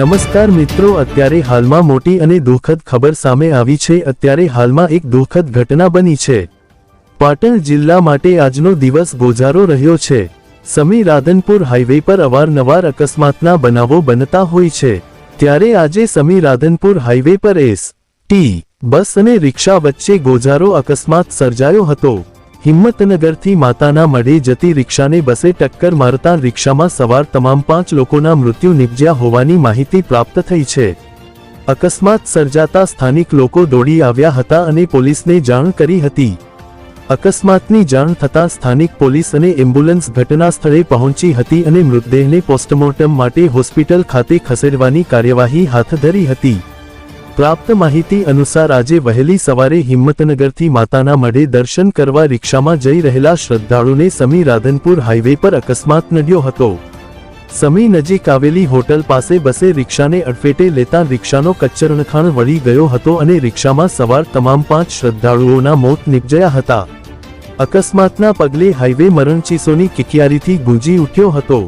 નમસ્કાર મિત્રો, અત્યારે હાલમાં મોટી અને દુઃખદ ખબર સામે આવી છે. અત્યારે હાલમાં એક દુઃખદ ઘટના બની છે. પાટણ જિલ્લા માટે આજનો દિવસ ગોજારો રહ્યો છે. સમી રાધનપુર હાઈવે પર અવારનવાર અકસ્માતના બનાવો બનતા હોય છે. ત્યારે આજે સમી રાધનપુર હાઈવે પર એસ, ટી, બસ અને રિક્ષા વચ્ચે ગોજારો અકસ્માત સર્જાયો હતો. હિંમતનગરથી માતાના મઢે જતી રિક્ષાને બસે ટક્કર મારતા રિક્ષામાં સવાર તમામ પાંચ લોકોના મૃત્યુ નિપજ્યા હોવાની માહિતી પ્રાપ્ત થઈ છે. અકસ્માત સર્જાતા સ્થાનિક લોકો દોડી આવ્યા હતા અને પોલીસને જાણ કરી હતી. અકસ્માતની જાણ થતાં સ્થાનિક પોલીસ અને એમ્બ્યુલન્સ ઘટના સ્થળે પહોંચી હતી અને મૃતદેહને પોસ્ટમોર્ટમ માટે હોસ્પિટલ ખાતે ખસેડવાની કાર્યવાહી હાથ ધરી હતી. પ્રાપ્ત માહિતી અનુસાર આજે વહેલી સવારે હિંમતનગરથી માતાના મઢે દર્શન કરવા રિક્ષામાં જઈ રહેલા શ્રદ્ધાળુને સમી રાધનપુર હાઈવે પર અકસ્માત નડ્યો હતો. સમી નજીક આવેલી હોટલ પાસે બસે રિક્ષાને અડફેટે લેતા રિક્ષાનો કચ્છરણખાણ વળી ગયો હતો અને રિક્ષામાં સવાર તમામ પાંચ શ્રદ્ધાળુઓના મોત નિપજ્યા હતા. અકસ્માતના પગલે હાઈવે મરણચીસોની કિકિયારીથી ગુંજી ઉઠ્યો હતો.